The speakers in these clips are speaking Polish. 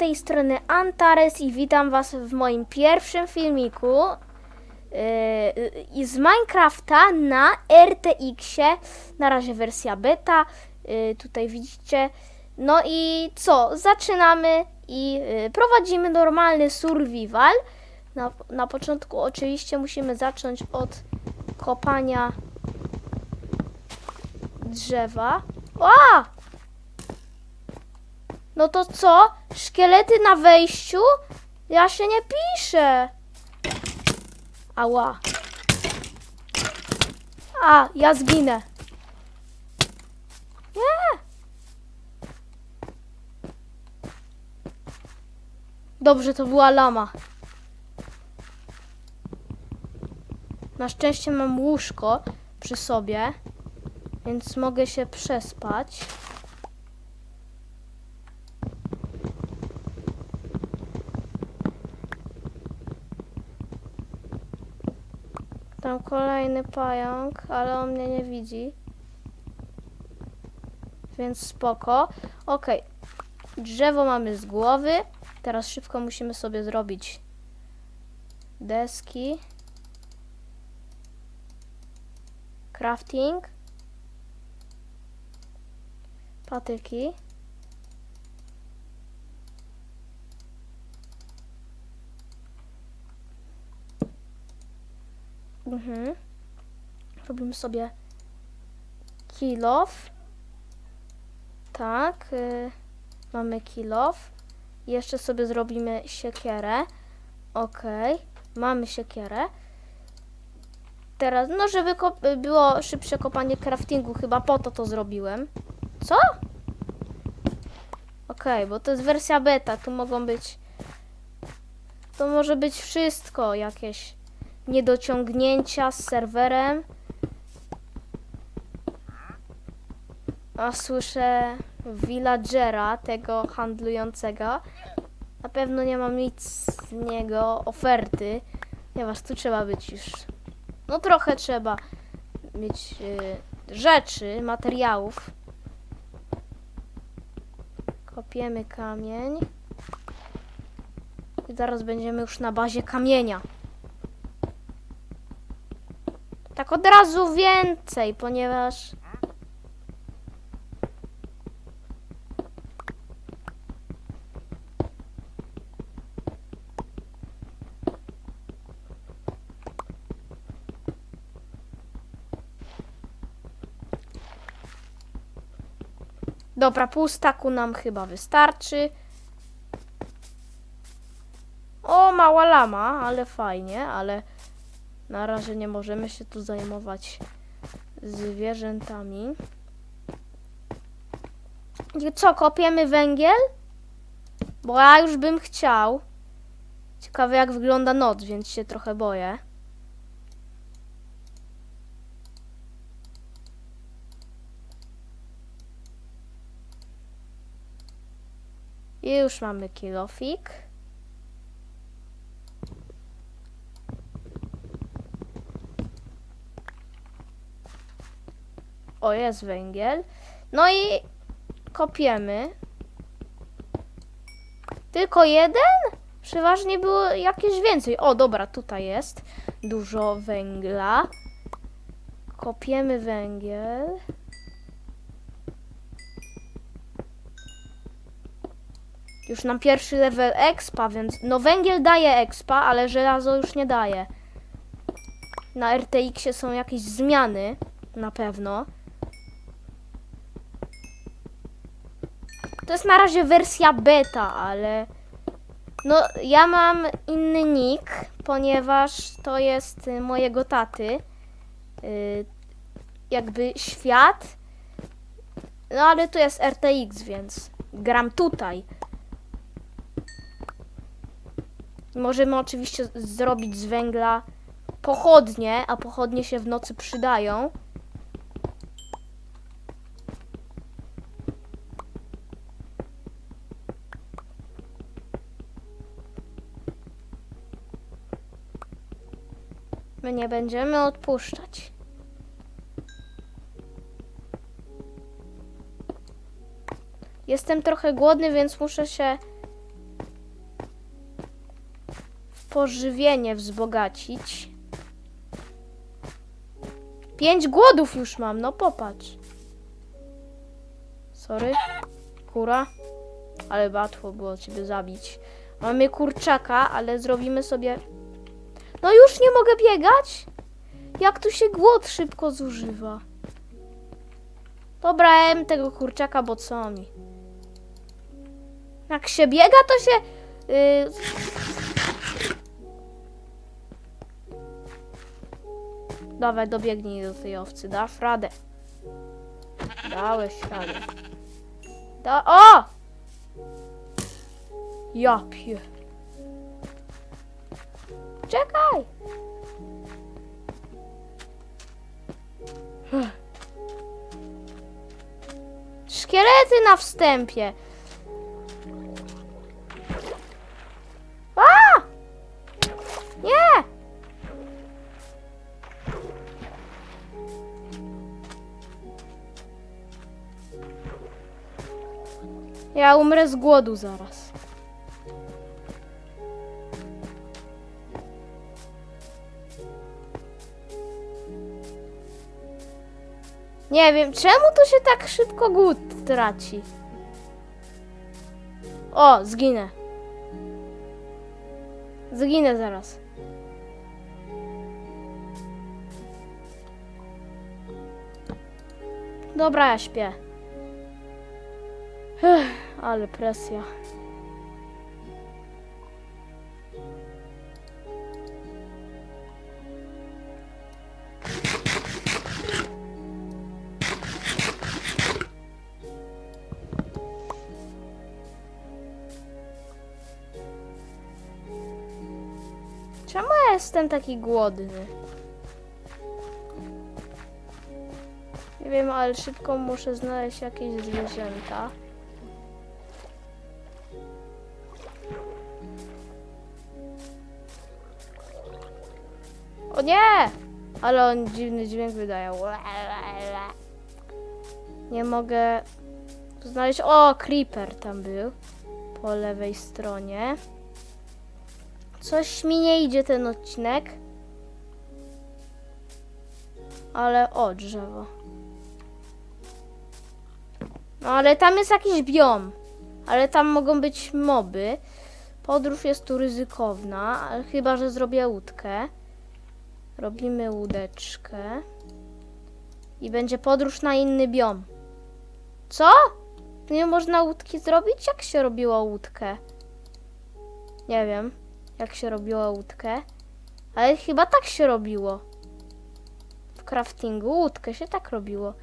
Tej strony Antares i witam was w moim pierwszym filmiku yy, z Minecrafta na RTX-ie, na razie wersja beta, yy, tutaj widzicie. No i co, zaczynamy i yy, prowadzimy normalny survival. Na, na początku oczywiście musimy zacząć od kopania drzewa. A! No to co? Szkielety na wejściu? Ja się nie piszę. Ała. A, ja zginę. Nie. Dobrze, to była lama. Na szczęście mam łóżko przy sobie, więc mogę się przespać. Tam kolejny pająk, ale on mnie nie widzi. Więc spoko. Okej. Drzewo mamy z głowy. Teraz szybko musimy sobie zrobić deski. Crafting. Patyki. Mhm. Robimy sobie kill off. Tak. Y, mamy kill off. Jeszcze sobie zrobimy siekierę. Ok. Mamy siekierę. Teraz, no żeby kop- było szybsze kopanie craftingu, chyba po to to zrobiłem. Co? Okej, bo to jest wersja beta, tu mogą być... To może być wszystko, jakieś niedociągnięcia z serwerem. A słyszę villagera, tego handlującego. Na pewno nie mam nic z niego oferty, ponieważ tu trzeba być już. No trochę trzeba mieć y, rzeczy, materiałów. Kopiemy kamień. I zaraz będziemy już na bazie kamienia. Tak od razu więcej, ponieważ. Dobra, pół staku nam chyba wystarczy. O, mała lama, ale fajnie, ale na razie nie możemy się tu zajmować zwierzętami. I co, kopiemy węgiel? Bo ja już bym chciał. Ciekawe jak wygląda noc, więc się trochę boję. I już mamy kilofik. O, jest węgiel. No i kopiemy. Tylko jeden? Przeważnie było jakieś więcej. O, dobra, tutaj jest dużo węgla. Kopiemy węgiel. Już nam pierwszy level expa, więc no węgiel daje expa, ale żelazo już nie daje. Na RTX-ie są jakieś zmiany, na pewno. To jest na razie wersja beta, ale no ja mam inny nick, ponieważ to jest y, mojego taty. Y, jakby świat. No ale tu jest RTX, więc gram tutaj. Możemy oczywiście zrobić z węgla pochodnie, a pochodnie się w nocy przydają. My nie będziemy odpuszczać. Jestem trochę głodny, więc muszę się pożywienie wzbogacić. Pięć głodów już mam, no popatrz. Sorry, kura. Ale łatwo było ciebie zabić. Mamy kurczaka, ale zrobimy sobie... No już nie mogę biegać? Jak tu się głód szybko zużywa. Dobra, jem tego kurczaka, bo co mi? Jak się biega, to się... Yy... Dawaj, dobiegnij do tej owcy, dasz radę. Dałeś radę. Da... O! Ja. Czekaj! Szkielety na wstępie. Ja umrę z głodu zaraz. Nie wiem, czemu tu się tak szybko głód traci? O, zginę. Zginę zaraz. Dobra, ja śpię. Ale presja. Czemu ja jestem taki głodny? Nie wiem, ale szybko muszę znaleźć jakieś zwierzęta. O nie! Ale on dziwny dźwięk wydaje. Nie mogę znaleźć. O, creeper tam był. Po lewej stronie. Coś mi nie idzie ten odcinek. Ale o, drzewo. No ale tam jest jakiś biom. Ale tam mogą być moby. Podróż jest tu ryzykowna, chyba że zrobię łódkę. Robimy łódeczkę. I będzie podróż na inny biom. Co? Nie można łódki zrobić? Jak się robiło łódkę? Nie wiem jak się robiło łódkę. Ale chyba tak się robiło. W craftingu łódkę się tak robiło.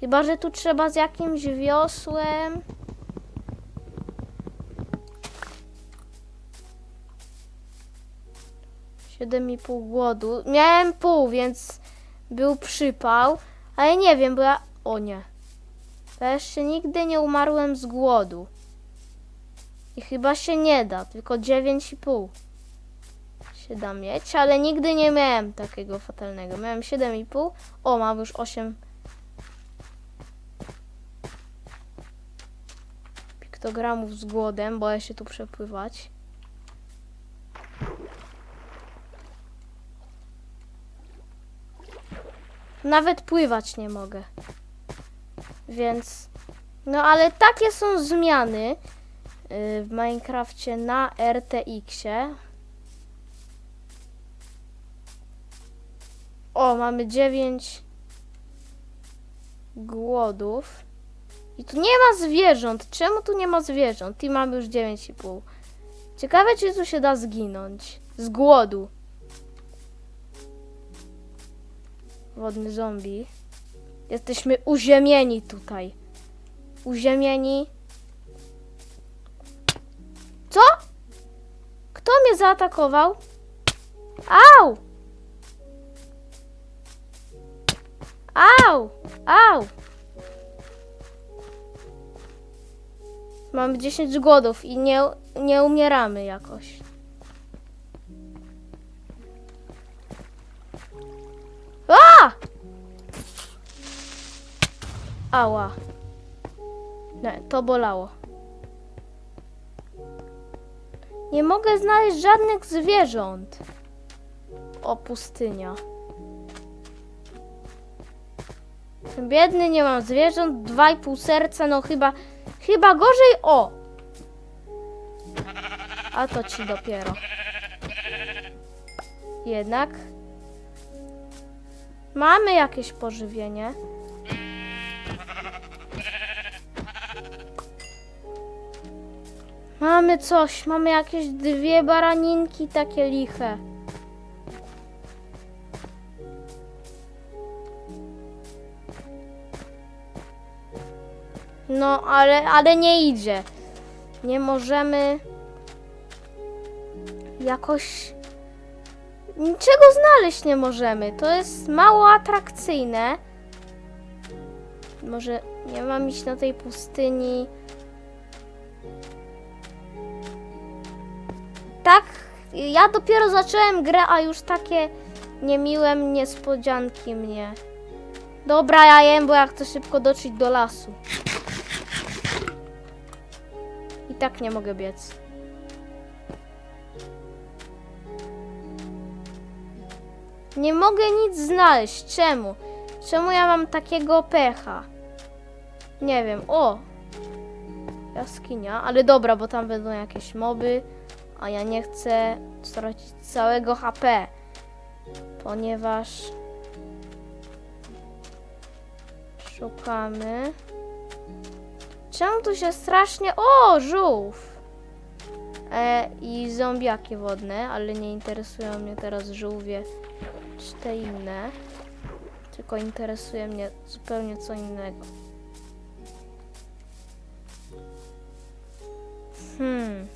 Chyba, że tu trzeba z jakimś wiosłem. Siedem i pół głodu. Miałem pół, więc był przypał. Ale nie wiem, bo ja... O nie. Ja jeszcze nigdy nie umarłem z głodu. I chyba się nie da, tylko dziewięć i pół się da mieć, ale nigdy nie miałem takiego fatalnego. Miałem 7,5. O, mam już 8 piktogramów z głodem, boję się tu przepływać. Nawet pływać nie mogę. Więc... No ale takie są zmiany yy, w Minecrafcie na RTX-ie. O, mamy 9 głodów. I tu nie ma zwierząt. Czemu tu nie ma zwierząt? I mamy już 9,5. Ciekawe, czy tu się da zginąć. Z głodu. Wodny zombie. Jesteśmy uziemieni tutaj. Uziemieni. Co? Kto mnie zaatakował? Au! Au! Au! Mamy 10 głodów i nie, nie umieramy jakoś. Ała. Nie, to bolało. Nie mogę znaleźć żadnych zwierząt. O, pustynia. Biedny, nie mam zwierząt, dwa i pół serca, no chyba, chyba gorzej, o! A to ci dopiero. Jednak. Mamy jakieś pożywienie. Mamy coś, mamy jakieś dwie baraninki takie liche. No, ale, ale nie idzie. Nie możemy jakoś niczego znaleźć nie możemy. To jest mało atrakcyjne. Może nie mam iść na tej pustyni. Tak, ja dopiero zacząłem grę, a już takie niemiłe niespodzianki mnie. Dobra, ja jem, bo ja chcę szybko dotrzeć do lasu. I tak nie mogę biec. Nie mogę nic znaleźć. Czemu? Czemu ja mam takiego pecha? Nie wiem. O! Jaskinia. Ale dobra, bo tam będą jakieś moby. A ja nie chcę stracić całego HP. Ponieważ... Szukamy. Czemu tu się strasznie... O! Żółw! E, I zombiaki wodne, ale nie interesują mnie teraz żółwie te inne. Tylko interesuje mnie zupełnie co innego. Hmm.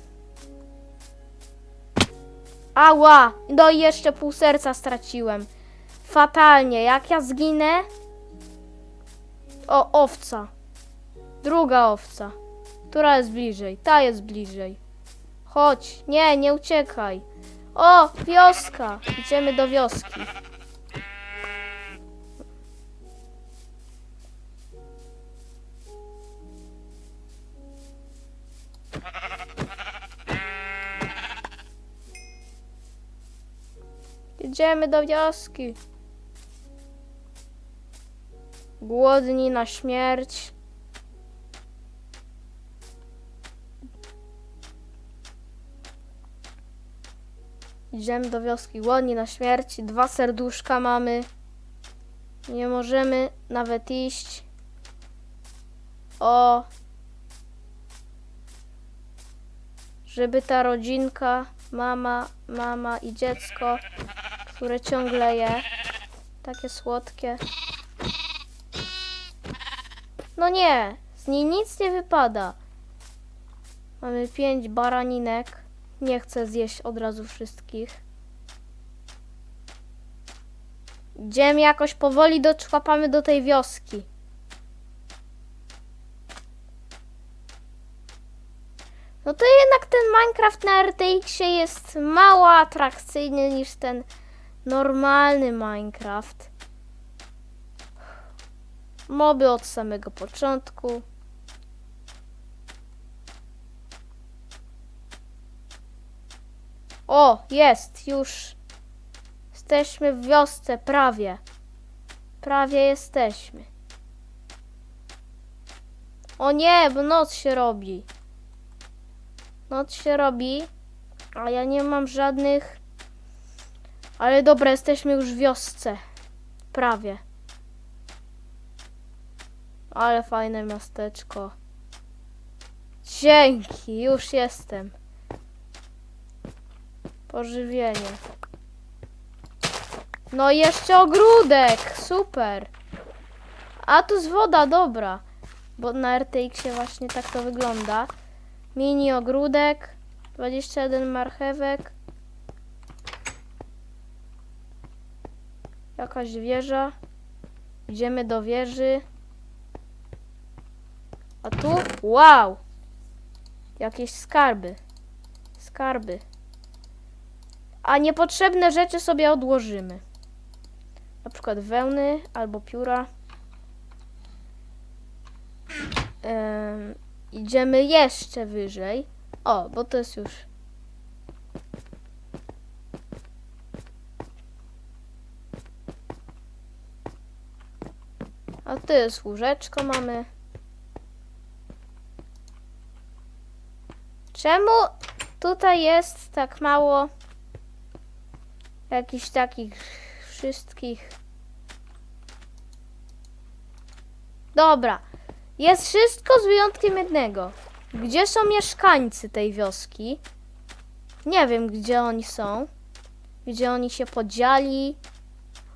Ała! No i jeszcze pół serca straciłem. Fatalnie. Jak ja zginę... O, owca. Druga owca. Która jest bliżej? Ta jest bliżej. Chodź. Nie, nie uciekaj. O, wioska. Idziemy do wioski. Idziemy do wioski. Głodni na śmierć. Idziemy do wioski głodni na śmierć. Dwa serduszka mamy. Nie możemy nawet iść. O. Żeby ta rodzinka, mama, mama i dziecko, które ciągle je. Takie słodkie. No nie, z niej nic nie wypada. Mamy pięć baraninek. Nie chcę zjeść od razu wszystkich. Idziemy jakoś powoli doczłapamy do tej wioski. No to jednak ten Minecraft na RTX-ie jest mało atrakcyjny niż ten normalny Minecraft. Moby od samego początku. O, jest, już. Jesteśmy w wiosce, prawie. Prawie jesteśmy. O nie, bo noc się robi. Noc się robi, a ja nie mam żadnych... Ale dobra, jesteśmy już w wiosce. Prawie. Ale fajne miasteczko. Dzięki, już jestem. Pożywienie. No jeszcze ogródek, super. A tu jest woda, dobra. Bo na RTX-ie właśnie tak to wygląda. Mini ogródek, 21 marchewek. Jakaś wieża. Idziemy do wieży. A tu? Wow! Jakieś skarby. Skarby. A niepotrzebne rzeczy sobie odłożymy. Na przykład wełny albo pióra. Em, idziemy jeszcze wyżej. O, bo to jest już. A tu jest łóżeczko mamy. Czemu tutaj jest tak mało jakichś takich wszystkich? Dobra. Jest wszystko z wyjątkiem jednego. Gdzie są mieszkańcy tej wioski? Nie wiem, gdzie oni są. Gdzie oni się podzieli.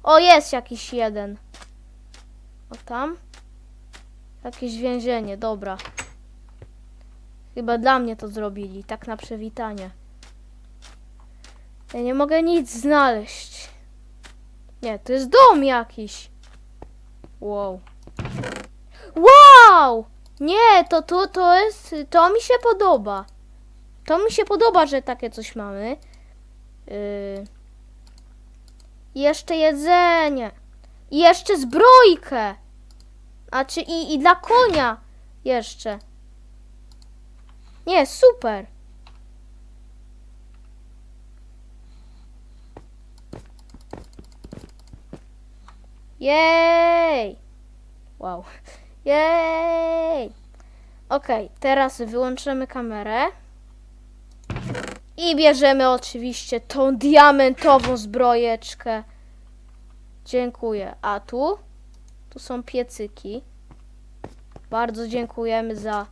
O, jest jakiś jeden. O, tam. Jakieś więzienie, dobra. Chyba dla mnie to zrobili, tak na przywitanie. Ja nie mogę nic znaleźć. Nie, to jest dom jakiś. Wow. Wow! Nie, to, to, to jest, to mi się podoba. To mi się podoba, że takie coś mamy. Yy. Jeszcze jedzenie. I jeszcze zbrojkę. A czy i, i dla konia jeszcze. Nie, super. Jej! Wow. Jej! Okej, teraz wyłączymy kamerę. I bierzemy oczywiście tą diamentową zbrojeczkę. Dziękuję. A tu? Tu są piecyki. Bardzo dziękujemy za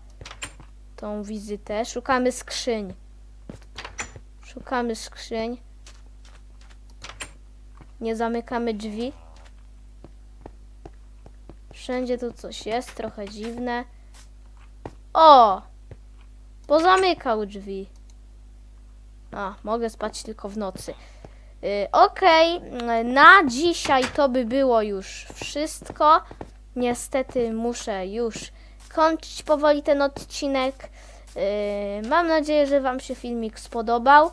tą wizytę. Szukamy skrzyń. Szukamy skrzyń. Nie zamykamy drzwi. Wszędzie tu coś jest, trochę dziwne. O! Pozamykał drzwi. A, mogę spać tylko w nocy. Yy, Okej, yy, na dzisiaj to by było już wszystko. Niestety muszę już kończyć powoli ten odcinek. Yy, mam nadzieję, że Wam się filmik spodobał.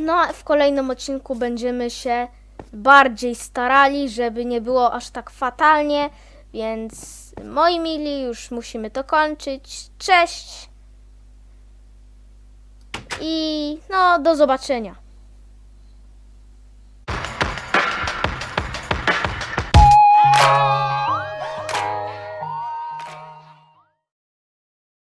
No, a w kolejnym odcinku będziemy się bardziej starali, żeby nie było aż tak fatalnie. Więc moi mili, już musimy to kończyć. Cześć! I no, do zobaczenia.